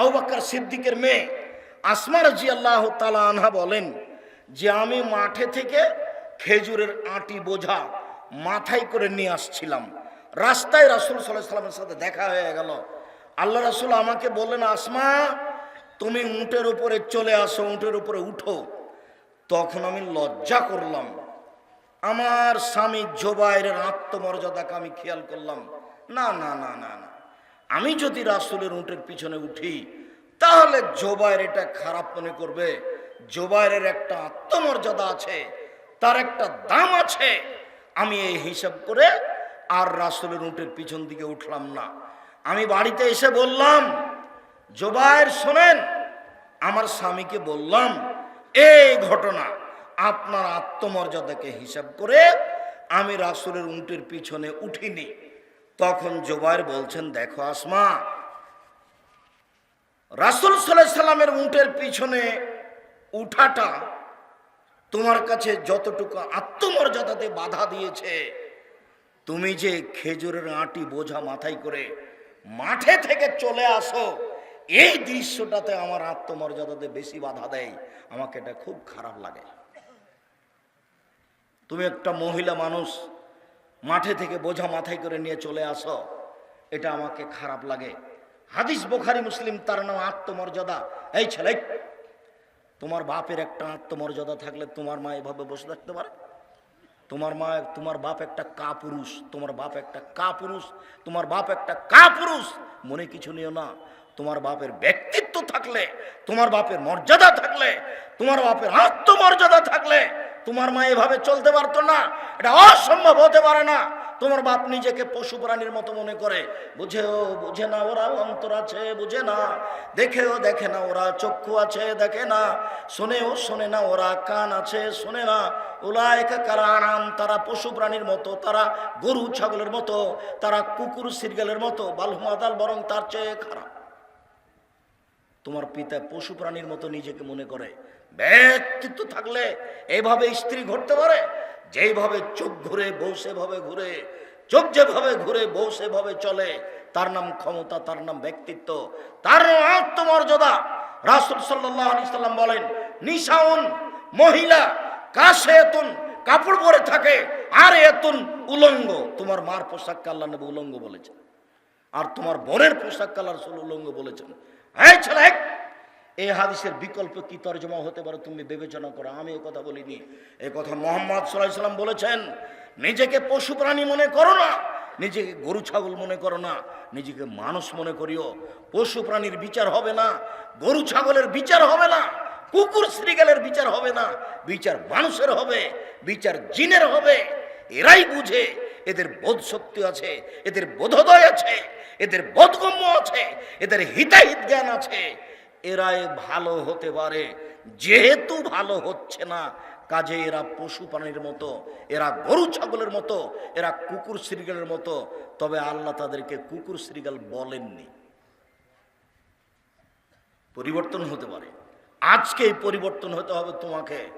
আউবাক্কর সিদ্দিকের মেয়ে আসমার রাজি আল্লাহ তালা আনহা বলেন যে আমি মাঠে থেকে খেজুরের আটি বোঝা মাথায় করে নিয়ে আসছিলাম। রাস্তায় রাসুল সাল্লাহ সাল্লামের সাথে দেখা হয়ে গেল। আল্লাহ রাসুল আমাকে বললেন, আসমা, তুমি উঁটের উপরে চলে আসো, উঁটের উপরে উঠো। তখন আমি লজ্জা করলাম। আমার স্বামী জোবাইরের আত্মমর্যাদাকে আমি খেয়াল করলাম। না না না না না। আমি যদি রাসুলের উঁটের পিছনে উঠি, তাহলে জোবাইর এটা খারাপ মনে করবে। জোবাইরের একটা আত্মমর্যাদা আছে, তার একটা দাম আছে। আমি এই হিসাব করে আর রাসুলের উঁটের পিছন দিকে উঠলাম না। আমি বাড়িতে এসে বললাম জোবাইর শোনেন, আমার স্বামীকে বললাম, এই ঘটনা, আপনার আত্মমর্যাদাকে হিসাব করে আমি রাসুলের উঁটের পিছনে উঠিনি। তখন জোবাইর বলছেন, দেখো আসমা, রাসুল সাল্লামের উঁটের পিছনে উঠাটা তোমার কাছে যতটুকু আত্মমর্যাদাতে বাধা দিয়েছে, তুমি যে খেজুরের আটি বোঝা মাথায় করে মাঠে থেকে চলে আসো, এই দৃশ্যটাতে আমার আত্মমর্যাদাতে বেশি বাধা দেয়। আমাকে এটা খুব খারাপ লাগে। তুমি একটা মহিলা মানুষ মাঠে থেকে বোঝা মাথায় করে নিয়ে চলে আসো। এটা আমাকে খারাপ লাগে। হাদিস বোখারি, মুসলিম, তার নাম আত্মমর্যাদা। এই ছেলে, তোমার বাপের একটা আত্মমর্যাদা থাকলে তোমার মা এভাবে বসে থাকতে পারে? তোমার মা, তোমার বাপ একটা কা পুরুষ তোমার বাপ একটা কা পুরুষ তোমার বাপ একটা কা পুরুষ মনে কিছু নিও না। তোমার বাপের ব্যক্তিত্ব থাকলে, তোমার বাপের মর্যাদা থাকলে, তোমার বাপের আত্মমর্যাদা থাকলে তোমার মা এভাবে চলতে পারতো না। এটা অসম্ভব হতে পারে না। তোমার বাপ নিজেকে পশু প্রাণীর মতো মনে করে। বুঝেও, বুঝে না ওরা অন্তর আছে, বুঝে না। দেখেও দেখে না ওরা, চক্ষু আছে, দেখে না। শোনেও শোনে না ওরা, কান আছে, শোনে না। ওলা কারা আরাম, তারা পশু প্রাণীর মতো, তারা গরু, ছাগলের মতো, তারা কুকুর, সিরগালের মতো বালহুমাদাল বরং তার চেয়ে খারাপ। তোমার পিতা পশু প্রাণীর মতো নিজেকে মনে করে। ব্যক্তিত্ব থাকলে এইভাবে স্ত্রী ঘটতে পারে। যেইভাবে চোখ ঘুরে, বউ সেভাবে ঘুরে, চোখ যেভাবে ঘুরে, বউ সেভাবে চলে, তার নাম ক্ষমতা, তার নাম ব্যক্তিত্ব, তার আত্মমর্যাদা। রাসুল সাল্লাম বলেন, নিশাউন মহিলা কাশে এতুন কাপড় পরে থাকে আর এতুন উলঙ্গ। তোমার মার পোশাক আল্লাহ নবী উলঙ্গ বলেছেন। আর তোমার বোনের পোশাক কালার উলঙ্গ বলেছেন। এই ছেলে এই হাদিসের বিকল্প কি তর্জমা হতে পারে তুমি বিবেচনা করো? আমি এ কথা বলিনি। এ কথা মোহাম্মদ সাল্লাম বলেছেন, নিজেকে পশু প্রাণী মনে করো না, নিজেকে গরু, ছাগল মনে করো না, নিজেকে মানুষ মনে করিও। পশু প্রাণীর বিচার হবে না, গরু, ছাগলের বিচার হবে না, কুকুর শ্রীগালের বিচার হবে না, বিচার মানুষের হবে, বিচার জিনের হবে। এরাই বুঝে, এদের বোধ শক্তি আছে, এদের বোধোদয় আছে, এদের বোধগম্য আছে, এদের হিতাহিত জ্ঞান আছে। এরাই ভালো হতে পারে। যেহেতু ভালো হচ্ছে না, কাজে এরা পশু প্রাণীর মতো, এরা গরু ছাগলের মতো, এরা কুকুর শ্রীগালের মতো, তবে আল্লাহ তাদেরকে কুকুর শ্রীগাল বলেননি। পরিবর্তন হতে পারে। আজকেই পরিবর্তন হতে হবে তোমাকে।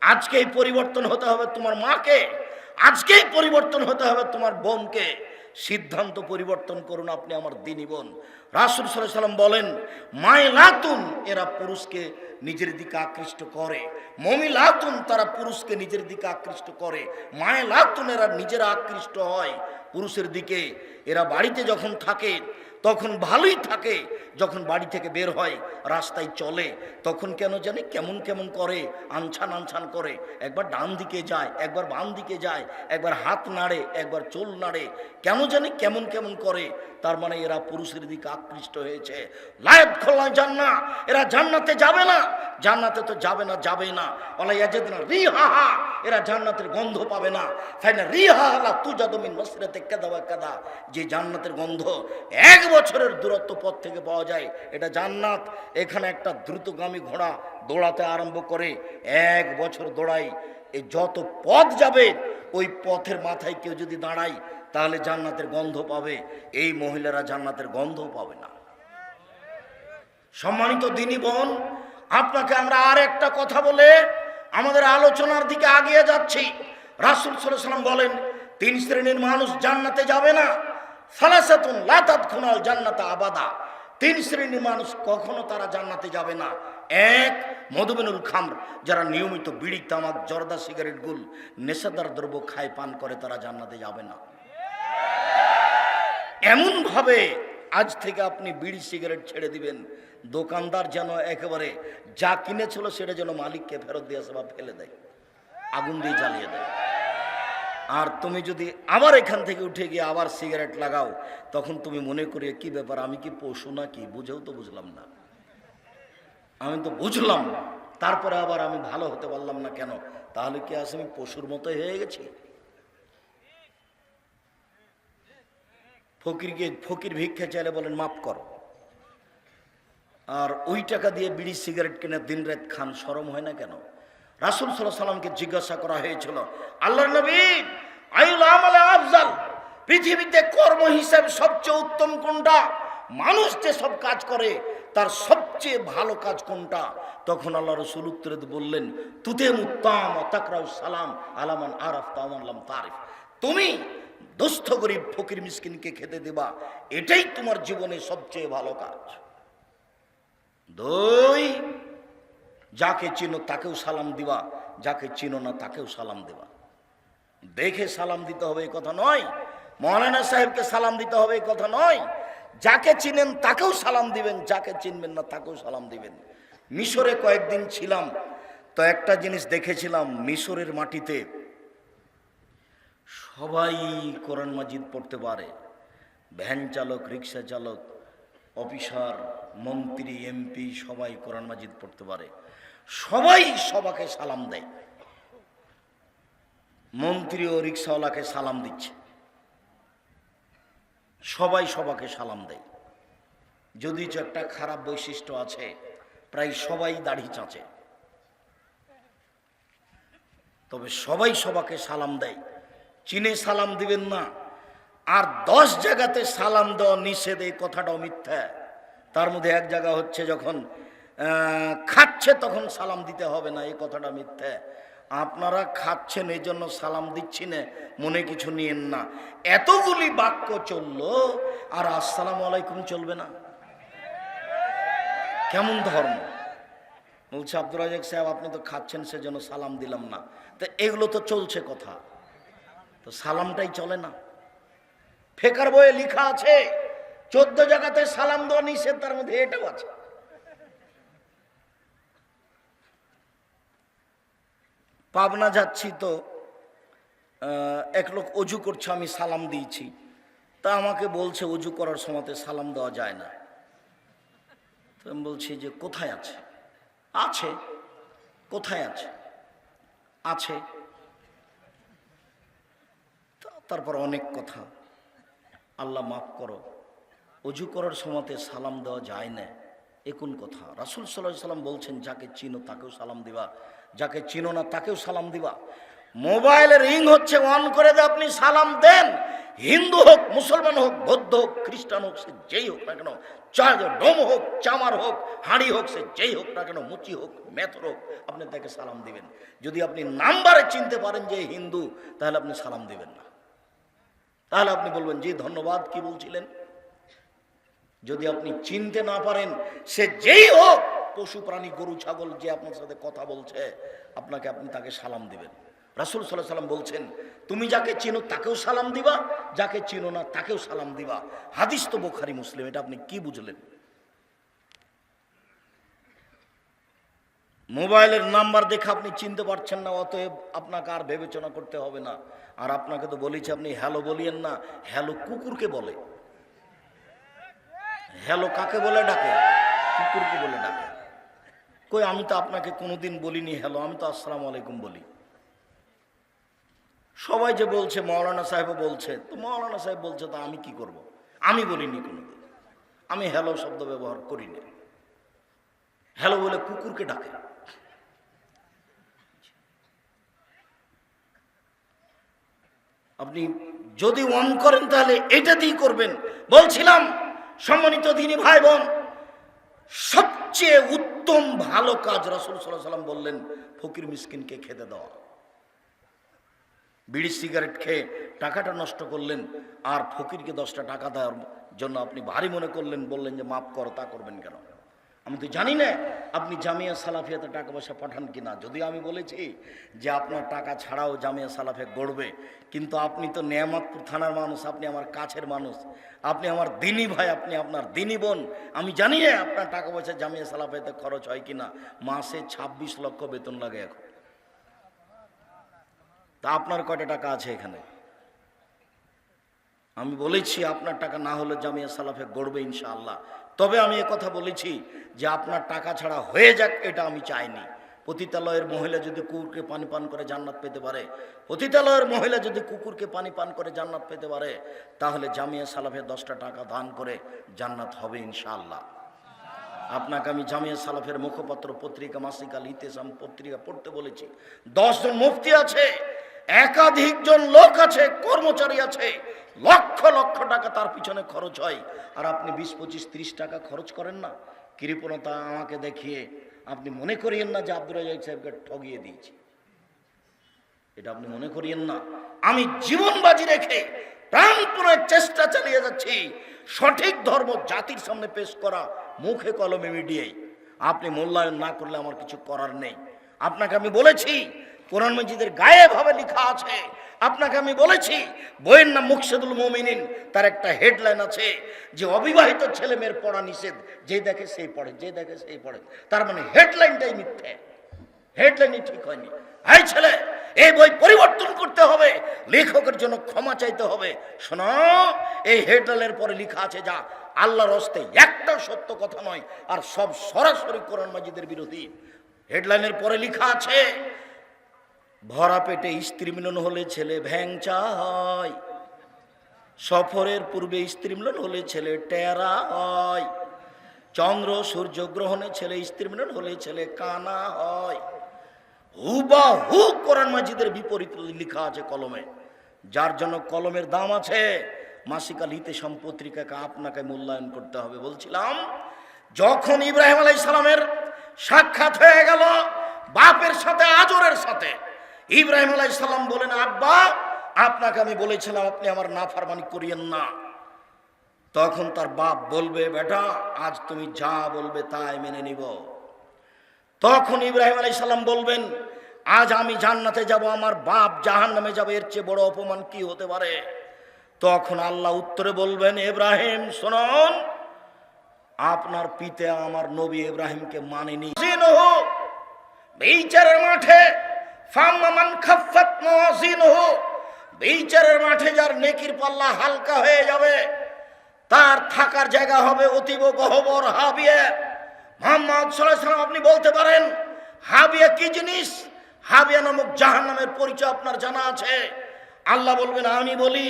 আজকেই পরিবর্তন হতে হবে তোমার মাকে। আজকেই পরিবর্তন হতে হবে তোমার বোনকে। সিদ্ধান্ত পরিবর্তন করুন আপনি আমার দিনই বোন। রাসুল সাল্লাম বলেন মায় লাতুন এরা পুরুষকে নিজের দিকে আকৃষ্ট করে। মমি লাতুন তারা পুরুষকে নিজের দিকে আকৃষ্ট করে। মায় লাতুন এরা নিজেরা আকৃষ্ট হয়। পুরুষের দিকে, এরা বাড়িতে যখন থাকে তখন ভালোই থাকে যখন বাড়ি থেকে বের হয়, রাস্তায় চলে, তখন কেন জানে কেমন কেমন করে, আনছান আনছান করে, একবার ডান দিকে যায়, একবার বাম দিকে যায়, একবার হাত নাড়ে, একবার চোল নাড়ে, কেন জানে কেমন কেমন করে, তার মানে এরা পুরুষের দিকে আকৃষ্ট হয়েছে। লাইফ খোলা জান্না এরা জান্নাতে যাবে না, জান্নাতে তো যাবে না যাবে না। ওলা ইয়াজেদ না রি হা হা এরা জান্নাতের গন্ধ পাবে না। তাই না রি হা হালা তু যাদমিন মসরাতে কাদা কাদা যে জান্নাতের গন্ধ এক বছরের দূরত্ব পথ থেকে পাওয়া যায়, এটা জান্নাত। এখানে একটা দ্রুতগামী ঘোড়া দৌড়াতে আরম্ভ করে, এক বছর দৌড়াই এ যত পথ যাবে, ওই পথের মাথায় কেউ যদি দাঁড়ায়, তাহলে জান্নাতের গন্ধ পাবে। এই মহিলারা জান্নাতের গন্ধ পাবে না। সম্মানিত দিনী বোন, আপনাকে আমরা আর একটা কথা বলে আমাদের আলোচনার দিকে আগিয়ে যাচ্ছি। রাসুল সাল্লাম বলেন, তিন শ্রেণির মানুষ জান্নাতে যাবে না। সালাসাতুন লাতাত খুনাল জান্নাতা আবাদা। তিন শ্রেণির মানুষ কখনো তারা জান্নাতে যাবে না। এক মধুবেনুল খামর, যারা নিয়মিত বিড়ি, তামাক, জর্দা, সিগারেট, গুল, নেশাদার দ্রব্য খায়, পান করে, তারা জান্নাতে যাবে না। এমন ভাবে আজ থেকে আপনি বিড়ি, সিগারেট ছেড়ে দিবেন। দোকানদার যেন একেবারে যা কিনেছিল, সেটা যেন মালিককে ফেরত দিয়ে আসে বা ফেলে দেয়। আগুন দিয়ে জ্বালিয়ে দেয়। আর তুমি যদি আবার এখান থেকে উঠে গিয়ে আবার সিগারেট লাগাও, তখন তুমি মনে করি কি ব্যাপার, আমি কি পশু না কি বুঝেও তো বুঝলাম না। আমি তো বুঝলাম, তারপরে আবার আমি ভালো হতে পারলাম না কেন? তাহলে কি আজ আমি পশুর মতো হয়ে গেছি? ফকিরকে, ফকির ভিক্ষা চাইলে বলেন, মাফ করো। আর ওই টাকা দিয়ে বিড়ি, সিগারেট কিনে দিন রাত খান, সরম হয় না কেন? রাসুল সাল্লামকে জিজ্ঞাসা করা হয়েছিল আল্লাহ নবী আয়ুল আমলে আফজাল, পৃথিবীতে কর্ম হিসাবে সবচেয়ে উত্তম কোনটা? মানুষ যে সব কাজ করে, তার সবচেয়ে ভালো কাজ কোনটা? তখন আল্লাহ রসুল উত্তরে বললেন তুতে মুত্তাম তাকরাউ সালাম আলামান আরফ তামাল্লাম তারিফ। তুমি দুস্থ, গরিব, ফকির, মিসকিনকে খেতে দেবা, এটাই তোমার জীবনে সবচেয়ে ভালো কাজ। দুই যাকে চিনো তাকেও সালাম দিবা, যাকে চিনো না তাকেও সালাম দেবা। দেখে সালাম দিতে হবে এই কথা নয় মৌলানা সাহেবকে সালাম দিতে হবে এই কথা নয়, যাকে চিনেন তাকেও সালাম দিবেন, যাকে চিনবেন না তাকেও সালাম দিবেন। মিশরে কয়েকদিন ছিলাম, তো একটা জিনিস দেখেছিলাম, মিশরের মাটিতে সবাই কোরআন মাজিদ পড়তে পারে। ভ্যান চালক, রিক্সা চালক অফিসার, মন্ত্রী, এমপি সবাই কোরআন মাজিদ পড়তে পারে। সবাই সবাকে সালাম দেয়। মন্ত্রী ও রিক্সাওয়ালাকে সালাম দিচ্ছে। সবাই সবাকে সালাম দেয়। যদি একটা খারাপ বৈশিষ্ট্য আছে, প্রায় সবাই দাড়ি চাঁচে। তবে সবাই সবাকে সালাম দেয়। চীনে সালাম দিবেন না। আর দশ জায়গাতে সালাম দেওয়া নিষেধ, এই কথাটাও মিথ্যা। তার মধ্যে এক জায়গা হচ্ছে যখন খাচ্ছে তখন সালাম দিতে হবে না, এই কথাটা মিথ্যা। আপনারা খাচ্ছেন, এই জন্য সালাম দিচ্ছি না, মনে কিছু নিয়েন না। এতগুলি বাক্য চলল, আর আসসালামু আলাইকুম চলবে না। কেমন ধর্ম? বলছে আব্দুল রাজাক সাহেব, আপনি তো খাচ্ছেন, সেজন্য সালাম দিলাম না। তো এগুলো তো চলছে কথা। তো সালামটাই চলে না। ফেকার বইয়ে লিখা আছে, চোদ্দ জায়গাতে সালাম দেওয়া নিষেধ, তার মধ্যে এটাও আছে। পাবনা যাচ্ছি তো এক লোক অজু করছে, আমি সালাম দিয়েছি। তা আমাকে বলছে, অজু করার সময়তে সালাম দেওয়া যায় না। তো আমি বলছি যে, কোথায় আছে? আছে, কোথায় আছে? আছে। তারপর অনেক কথা। আল্লাহ মাফ করো। অজু করার সময়তে সালাম দেওয়া যায় না। এ কোন কথা? রাসুল সাল্লাহ সাল্লাম বলছেন, যাকে চিনো তাকেও সালাম দিবা, যাকে চিনো না তাকেও সালাম দিবা। মোবাইলের রিং হচ্ছে, অন করে দিয়ে আপনি সালাম দেন। হিন্দু হোক, মুসলমান হোক, বৌদ্ধ হোক, খ্রিস্টান হোক, সে যেই হোক না কেন ডোম হোক, চামার হোক, হাঁড়ি হোক, সে যেই হোক না কেন, মুচি হোক, মেথর হোক, আপনি তাকে সালাম দিবেন। যদি আপনি নাম্বারে চিনতে পারেন যে হিন্দু, তাহলে আপনি সালাম দিবেন না। তাহলে আপনি বলবেন যে ধন্যবাদ। কি বলছিলেন? যদি আপনি চিনতে না পারেন, সে যেই হোক, পশু, প্রাণী, গরু, ছাগল, যে আপনার সাথে কথা বলছে, আপনাকে আপনি তাকে সালাম দিবেন। রাসুল সাল্লাহ সাল্লাম বলছেন, তুমি যাকে চিনো, তাকেও সালাম দিবা, যাকে চিনো না, তাকেও সালাম দিবা। হাদিস তো বোখারি, মুসলিম, এটা আপনি কি বুঝলেন? মোবাইলের নাম্বার দেখে আপনি চিনতে পারছেন না, অতএব আপনাকে আর বিবেচনা করতে হবে না। আর আপনাকে তো বলেছি, আপনি হ্যালো বলিয়েন না, হ্যালো কুকুরকে বলে। হ্যালো কাকে বলে ডাকে? কুকুরকে বলে ডাকে। কই, আমি তো আপনাকে কোনোদিন বলিনি হ্যালো, আমি তো আসসালামু আলাইকুম বলি। সবাই যে বলছে মৌলানা সাহেবও বলছে, তো মৌলানা সাহেব বলছে, তো আমি কি করব। আমি বলিনি কোনোদিন। আমি হ্যালো শব্দ ব্যবহার করি না হ্যালো বলে কুকুরকে ডাকে। আপনি যদি অন করেন তাহলে এটা দিয়ে করবেন। বলছিলাম, সম্মানিত দিনী ভাই বোন সবচেয়ে উত্তম ভালো কাজ রাসুল সাল্লাহ সাল্লাম বললেন, ফকির মিসকিনকে খেতে দেওয়া বিড়ি, সিগারেট খেয়ে টাকাটা নষ্ট করলেন, আর ফকিরকে দশটা টাকা দেওয়ার জন্য আপনি ভারী মনে করলেন, বললেন যে মাফ করো, তা করবেন কেন? আমি তো জানি না আপনি জামিয়া সালাফিয়াতে টাকা পয়সা পাঠান কিনা। যদিও আমি বলেছি যে আপনার টাকা ছাড়াও জামিয়া সালাফে গড়বে, কিন্তু আপনি তো নেয়ামতপুর থানার মানুষ, আপনি আমার কাছের মানুষ, আপনি আমার দিনী ভাই, আপনি আপনার দিনী বোন। আমি জানি না আপনার টাকা পয়সা জামিয়া সালাফিয়াতে খরচ হয় কিনা। মাসে ২৬ লক্ষ বেতন লাগে এখন। তা আপনার কটা টাকা আছে এখানে? আমি বলেছি আপনার টাকা না হলে জামিয়া সালাফে গড়বে ইনশাআল্লাহ। তবে আমি কথা বলেছি যে আপনার টাকা ছাড়া হয়ে যাক, এটা আমি চাইনি। পতিতালয়ের মহিলা যদি কুকুরকে পানি পান করে জান্নাত পেতে পারে, পতিতালয়ের মহিলা যদি কুকুরকে পানি পান করে জান্নাত পেতে পারে, তাহলে জামিয়া সালাফে দশটা টাকা দান করে জান্নাত হবে ইনশাআল্লাহ। আপনাকে আমি জামিয়া সালাফের মুখপত্র পত্রিকা, মাসিক আল ইতেসাম পত্রিকা পড়তে বলেছি। দশজন মুফতি আছে একাধিক জন লোক আছে, কর্মচারী আছে, লক্ষ লক্ষ টাকা তার পিছনে খরচ হয়। আর আপনি বিশ, পঁচিশ, ত্রিশ টাকা খরচ করেন না। কৃপণতা আমাকে দেখিয়ে আপনি মনে করিয়েন না যে আব্দুল রাজাক সাহেবকে ঠগিয়ে দিয়েছি। এটা আপনি মনে করিয়েন না। আমি জীবন বাজি রেখে প্রাণপণের চেষ্টা চালিয়ে যাচ্ছি। সঠিক ধর্ম জাতির সামনে পেশ করা মুখে কলমে মিডিয়ায়। আপনি মূল্যায়ন না করলে আমার কিছু করার নেই। আপনাকে আমি বলেছি কোরআন মজিদের গায়ে ভাবে লেখা আছে। আপনাকে আমি বলেছি, বইয়ের নাম মুকসেদুল মোমিনিন, তার একটা হেডলাইন আছে যে অবিবাহিত ছেলে মেয়ের পড়া নিষেধ, যে দেখে সেই পড়ে, যে দেখে সেই পড়ে। তার মানে হেডলাইনটাই মিথ্যে। হেডলাইনই ঠিক হয়নি। এই ছেলে, এই বই পরিবর্তন করতে হবে, লেখকের জন্য ক্ষমা চাইতে হবে। শোনো, এই হেডলাইনের পরে লেখা আছে যা, আল্লাহর হস্তে একটা সত্য কথা নয়, আর সব সরাসরি কোরআন মাজিদের বিরোধী। হেডলাইনের পরে লেখা আছে ভরা পেটে স্ত্রী মিলন হলে ছেলে ভ্যাংচা হয় সফরের পূর্বে স্ত্রী মিলন হলে ছেলে টেরা হয়। চন্দ্র সূর্য গ্রহণে ছেলে স্ত্রী মিলন হলে ছেলে কানা হয়। হুবা হু কোরআন মাজিদের বিপরীত লেখা আছে কলমে। যার জন্য কলমের দাম আছে। মাসিকা লিতে সম্পত্রিকাকে আপনাকে মূল্যায়ন করতে হবে। বলছিলাম, যখন ইব্রাহিম আলাই সালামের সাক্ষাৎ হয়ে গেল, বাপের সাথে আজরের সাথে। ইব্রাহিম আলাই সালাম বলেন, আব্বা, আপনাকে আমি বলেছিলাম, আপনি আমার নাফারমানি করিয়েন না। তখন তার বাপ বলবে, বেটা, আজ তুমি যা বলবে তাই মেনে নিব। তখন ইব্রাহিম আলাই সাল্লাম বলবেন, আজ আমি জান্নাতে যাব, আমার বাপ জাহান নামে যাবে, এর চেয়ে বড় অপমান কি হতে পারে? তখন আল্লাহ উত্তরে বলবেন, ইব্রাহিম, শুনুন, আপনার পিতে আমার নবী ইব্রাহিমকে মানেনি। বিচারের মাঠে বিচারের মাঠে যার নেকির পাল্লা হালকা হয়ে যাবে, তার থাকার জায়গা হবে অতীব গহবর হাবিয়ে। মোহাম্মদ সাল্লাম আপনি বলতে পারেন, হাবিয়া কি জিনিস? হাবিয়া নামক জাহান নামের পরিচয় আপনার জানা আছে। আল্লাহ বলবেন, আমি বলি,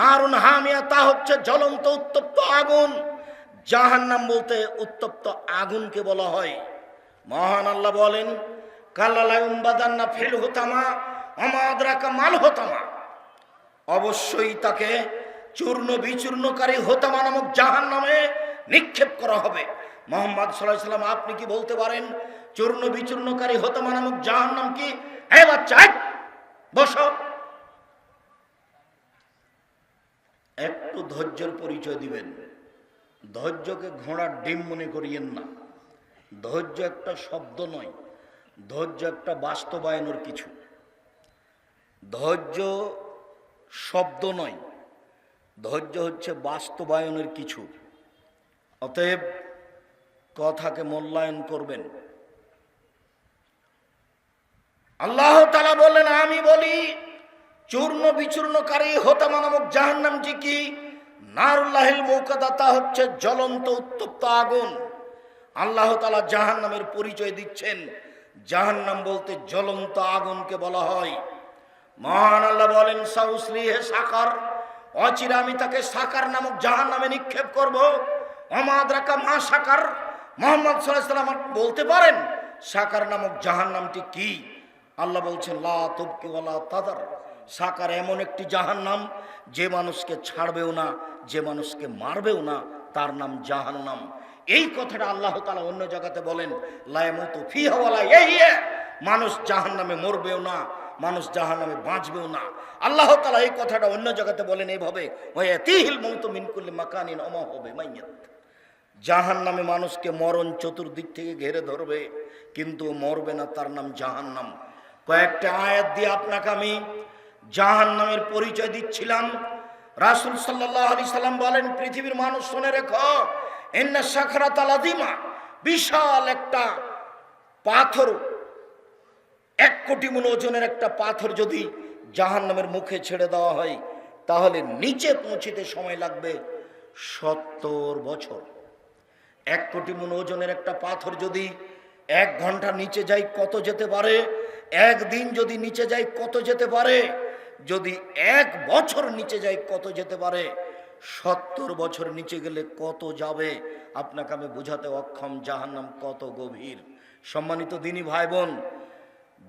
নারুন হামিয়া, তা হচ্ছে জ্বলন্ত উত্তপ্ত আগুন। জাহান নাম বলতে উত্তপ্ত আগুনকে বলা হয়। মহান আল্লাহ বলেন কাল্লাউম্বাদান্না ফেল হতামা অমাদ্রাকা মাল হতামা অবশ্যই তাকে চূর্ণ বিচূর্ণকারী হোতামা নামক জাহান নামে নিক্ষেপ করা হবে। মোহাম্মদ সাল্লাম, আপনি কি বলতে পারেন চূর্ণ বিচূর্ণকারী হোতামা নামক জাহান নাম কি? হ্যাঁ বাচ্চা বসো। একটু ধৈর্যের পরিচয় দিবেন। ধৈর্যকে ঘোড়ার ডিম মনে করিয়েন না। ধৈর্য একটা শব্দ নয়। ধৈর্য একটা বাস্তবায়নের কিছু। ধৈর্য শব্দ নয়, ধৈর্য হচ্ছে বাস্তবায়নের কিছু। অতএব কথাকে মূল্যায়ন করবেন। আল্লাহ তালা বললেন, আমি বলি, চূর্ণ বিচূর্ণকারী হোতামা নামক জাহান্নাম জি কি? নারুল্লাহিল মৌকাদাতা হচ্ছে জ্বলন্ত উত্তপ্ত আগুন। আল্লাহ তালা জাহান্নামের পরিচয় দিচ্ছেন। জাহান্নাম বলতে জ্বলন্ত আগুনকে বলা হয়। মহান আল্লাহ বলেন, সাউসলি হে সাকার, অচিরে আমি তাকে সাকার নামক জাহান নামে নিক্ষেপ করব। অমাদ্রাকা মা সাকার, মোহাম্মদ সাল্লাম বলতে পারেন, সাকার নামক জাহান নামটি কি? আল্লাহ বলছেন, লা তবকি ওয়ালা তাদার। সাকার এমন একটি জাহান নাম যে মানুষকে ছাড়বেও না, যে মানুষকে মারবেও না, তার নাম জাহান নাম এই কথাটা আল্লাহ তালা অন্য জায়গাতে বলেন ফি হওয়ালা এই মানুষ জাহান নামে মরবেও না, মানুষ জাহান নামে বাঁচবেও না। আল্লাহ তালা এই কথাটা অন্য জায়গাতে বলেন এইভাবে মৌত জাহান নামে মানুষকে মরণ চতুর্দিক থেকে ঘেরে ধরবে, কিন্তু মরবে না, তার নাম জাহান নাম কয়েকটা আয়াত দিয়ে আপনাকে আমি জাহান নামের পরিচয় দিচ্ছিলাম। রাসুল সাল্লাহ আলি সাল্লাম বলেন, পৃথিবীর মানুষ শুনে রেখো এন্না সাখরাত আলাদিমা বিশাল একটা পাথর, এক কোটি মন ওজনের একটা পাথর যদি জাহান নামের মুখে ছেড়ে দেওয়া হয়, তাহলে নিচে পৌঁছিতে সময় লাগবে সত্তর বছর। এক কোটি মন ওজনের একটা পাথর যদি এক ঘণ্টা নিচে যায়, কত যেতে পারে? একদিন যদি নিচে যায়, কত যেতে পারে? যদি এক বছর নিচে যায়, কত যেতে পারে? সত্তর বছর নিচে গেলে কত যাবে? আপনাকে আমি বোঝাতে অক্ষম, জাহান্নাম কত গভীর। সম্মানিত দিনী ভাই বোন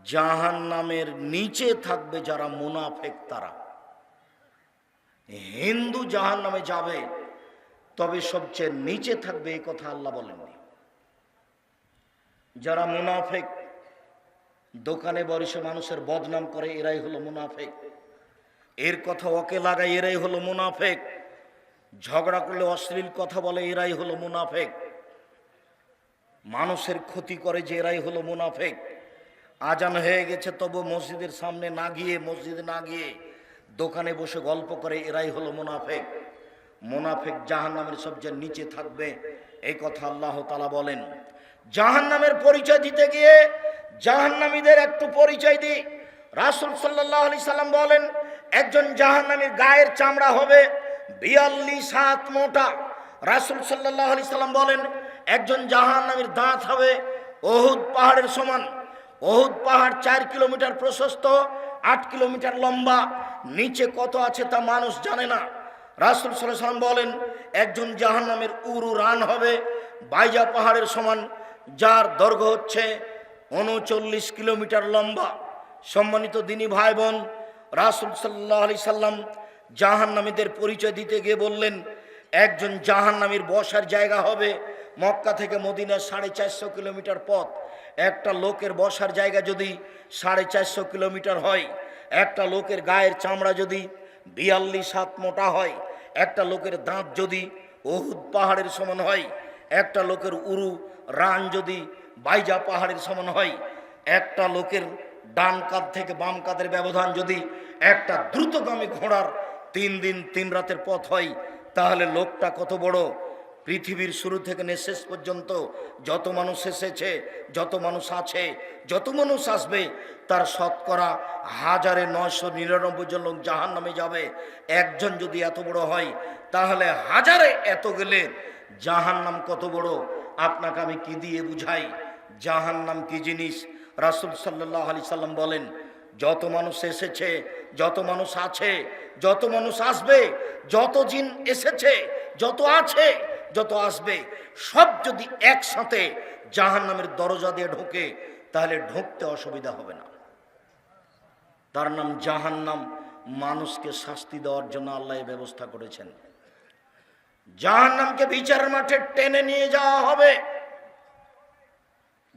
জাহান নামের নিচে থাকবে যারা মুনাফেক তারা। হিন্দু জাহান নামে যাবে, তবে সবচেয়ে নিচে থাকবে এই কথা আল্লাহ বলেননি। যারা মুনাফেক, দোকানে বরিশে মানুষের বদনাম করে, এরাই হলো মুনাফেক। এর কথা ওকে লাগায়, এরাই হলো মুনাফেক। ঝগড়া করলে অশ্লীল কথা বলে, এরাই হলো মুনাফেক। মানুষের ক্ষতি করে যে এরাই হলো মুনাফেক। আজান হয়ে গেছে, তবু মসজিদের সামনে না গিয়ে, মসজিদে না গিয়ে দোকানে বসে গল্প করে, এরাই হলো মুনাফেক। মুনাফেক জাহান নামের সবচেয়ে নিচে থাকবে, এই কথা আল্লাহ তালা বলেন। জাহান নামের পরিচয় দিতে গিয়ে জাহান্নামীদের একটু পরিচয় দিই। রাসুল সাল্লাহ আলি সাল্লাম বলেন, একজন জাহান্নামীর গায়ের চামড়া হবে বিয়াল্লিশ হাত মোটা রাসুল সাল্লাহ আলি সাল্লাম বলেন, একজন জাহান্নামীর দাঁত হবে অহুদ পাহাড়ের সমান। অহুদ পাহাড় চার কিলোমিটার প্রশস্ত, আট কিলোমিটার লম্বা। নিচে কত আছে তা মানুষ জানে না। রাসুল সাল্লাম বলেন, একজন জাহান্নামের উরু রান হবে বাইজা পাহাড়ের সমান, যার দৈর্ঘ্য হচ্ছে উনচল্লিশ কিলোমিটার লম্বা। সম্মানিত দিনী ভাই বোন, রাসুল সাল্লাহ আলি সাল্লাম জাহান্নামীদের পরিচয় দিতে গিয়ে বললেন, একজন জাহান্নামীর বসার জায়গা হবে মক্কা থেকে মদিনা সাড়ে চারশো কিলোমিটার পথ। একটা লোকের বসার জায়গা যদি সাড়ে চারশো কিলোমিটার হয়, একটা লোকের গায়ের চামড়া যদি বিয়াল্লিশ হাত মোটা হয়, একটা লোকের দাঁত যদি অহুদ পাহাড়ের সমান হয়, একটা লোকের উরু রান যদি বাইজা পাহাড়ের সমান হয়, একটা লোকের ডান কাঁধ থেকে বাম কাঁধের ব্যবধান যদি একটা দ্রুতগামী ঘোড়ার তিন দিন, তিন রাতের পথ হয়, তাহলে লোকটা কত বড়? পৃথিবীর শুরু থেকে নিয়ে শেষ পর্যন্ত যত মানুষ এসেছে, যত মানুষ আছে, যত মানুষ আসবে, তার শতকরা হাজারে নয়শো নিরানব্বই জন লোক জাহান নামে যাবে। একজন যদি এত বড় হয়, তাহলে হাজারে এত গেলে জাহান নাম কত বড়? আপনাকে আমি কি দিয়ে বুঝাই? জাহান নাম কি জিনিস? রাসুল সাল্লাহ আলি সাল্লাম বলেন যত মানুষ এসেছে, যত মানুষ আছে, যত মানুষ আসবে, যত জিন এসেছে, যত আছে, যত আসবে, সব যদি একসাথে জাহান নামের দরজা দিয়ে ঢোকে, তাহলে ঢুকতে অসুবিধা হবে না। তার নাম জাহান নাম মানুষকে শাস্তি দেওয়ার জন্য আল্লাহ ব্যবস্থা করেছেন। জাহান নামকে বিচারের মাঠে টেনে নিয়ে যাওয়া হবে।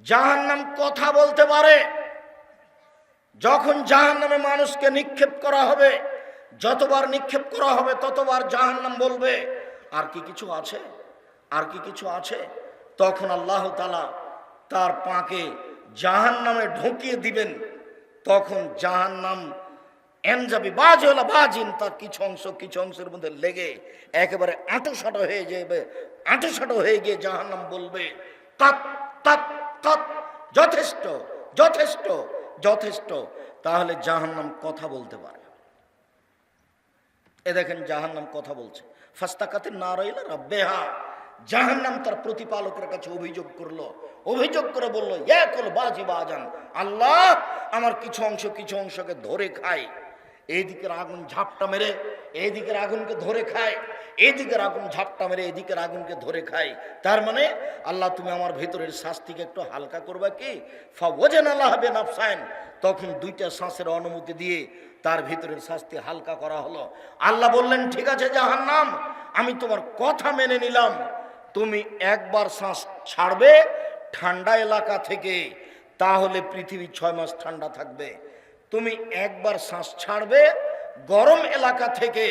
জাহান নাম কথা বলতে পারে যখন জাহান নামে মানুষকে নিক্ষেপ করা হবে, যতবার নিক্ষেপ করা হবে, ততবার জাহান নাম বলবে, আর কি কিছু আছে? আর কি কিছু আছে? তখন আল্লাহ তালা তার পাকে জাহান নামে ঢুকিয়ে দিবেন। তখন জাহান নাম এনজাবি বাজ হলো, বাজিন, তার কিছু অংশ, কিছু অংশের মধ্যে লেগে একেবারে আঁটো সাঁটো হয়ে যাবে আঁটো সাঁটো হয়ে গিয়ে জাহান নাম বলবে, তাত তাত তাত, যথেষ্ট যথেষ্ট যথেষ্ট, তাহলে জাহান্নাম কথা বলতে পারে। এ দেখেন জাহান্নাম কথা বলছে। ফাস্তাকাতে না রইল রাব্বেহা। জাহান্নাম তার প্রতিপালকের কাছে অভিযোগ করল। অভিযোগ করে বলল একল বাজি বাজান, আল্লাহ আমার কিছু অংশ কিছু অংশকে ধরে খায়। এইদিকের আগুন ঝাপটা মেরে এইদিকের আগুনকে ধরে খায়। এদিকের আগুন, ঝাপটা মেরে এদিকের আগুনকে ধরে খায়। তার মানে আল্লাহ তুমি আমার ভেতরের শাস্তিকে একটু হালকা করবা কি? ফাওয়াজান আল্লাহ হবে নাফসাইন তখন দুইটা শ্বাসের অনুমতি দিয়ে তার ভিতরের শাস্তি হালকা করা হলো। আল্লাহ বললেন, ঠিক আছে জাহান্নাম, আমি তোমার কথা মেনে নিলাম। তুমি একবার শ্বাস ছাড়বে ঠান্ডা এলাকা থেকে, তাহলে পৃথিবী ছয় মাস ঠান্ডা থাকবে। তুমি একবার শ্বাস ছাড়বে গরম এলাকা থেকে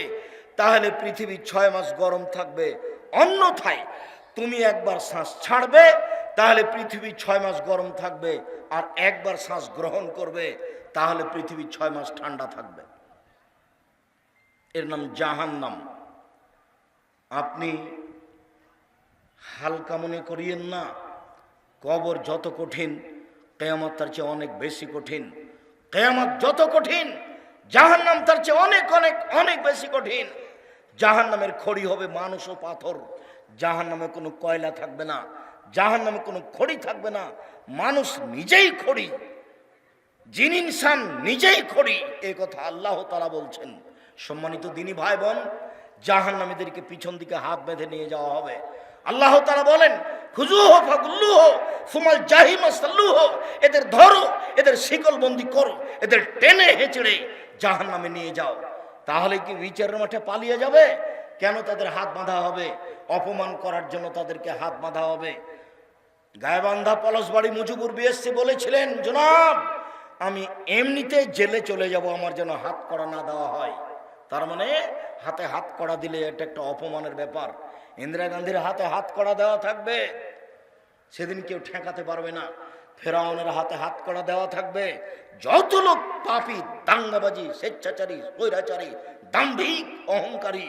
তাহলে পৃথিবী ছয় মাস গরম থাকবে। অন্যথায় তুমি একবার শ্বাস ছাড়বে, তাহলে পৃথিবী ছয় মাস গরম থাকবে আর একবার শ্বাস গ্রহণ করবে, তাহলে পৃথিবী ছয় মাস ঠান্ডা থাকবে। এর নাম জাহান্নাম। আপনি হালকা মনে করিয়েন না, কবর যত কঠিন, কেয়ামত তার চেয়ে অনেক বেশি কঠিন। কেয়ামত যত কঠিন, জাহান্নাম তার চেয়ে অনেক অনেক অনেক বেশি কঠিন। জাহান্নামের খড়ি হবে মানুষ ও পাথর। জাহান্নামে কোনো কয়লা থাকবে না, জাহান্নামে কোনো খড়ি থাকবে না, মানুষ নিজেই খড়ি যিনি ইনসান নিজেই খড়ি, এ কথা আল্লাহ তারা বলছেন। সম্মানিত দিনী ভাই বোন জাহান্নামীদেরকে পিছন দিকে হাত বেঁধে নিয়ে যাওয়া হবে। আল্লাহ তারা বলেন এদের ধরো, এদের শিকল বন্দি করো, এদের টেনে হেঁচড়ে জাহান্নামে নিয়ে যাও। তাহলে কি বিচারের মাঠে পালিয়ে যাবে? কেন তাদের হাত বাঁধা হবে? অপমান করার জন্য তাদেরকে হাত বাঁধা হবে। গায়বান্ধা পলাশবাড়ি মুজিবুর বিএসসি বলেছিলেন, জনাব, আমি এমনিতে জেলে চলে যাব, আমার যেন হাত করা না দেওয়া হয়। তার মানে হাতে হাত করা দিলে এটা একটা অপমানের ব্যাপার। ইন্দিরা গান্ধীর হাতে হাত করা দেওয়া থাকবে, সেদিন কেউ ঠেকাতে পারবে না। ফেরাউনের হাতে হাত করা দেওয়া থাকবে। যত লোক পাপি দাঙ্গাবাজি স্বেচ্ছাচারী স্বৈরাচারী দাম্ভিক অহংকারী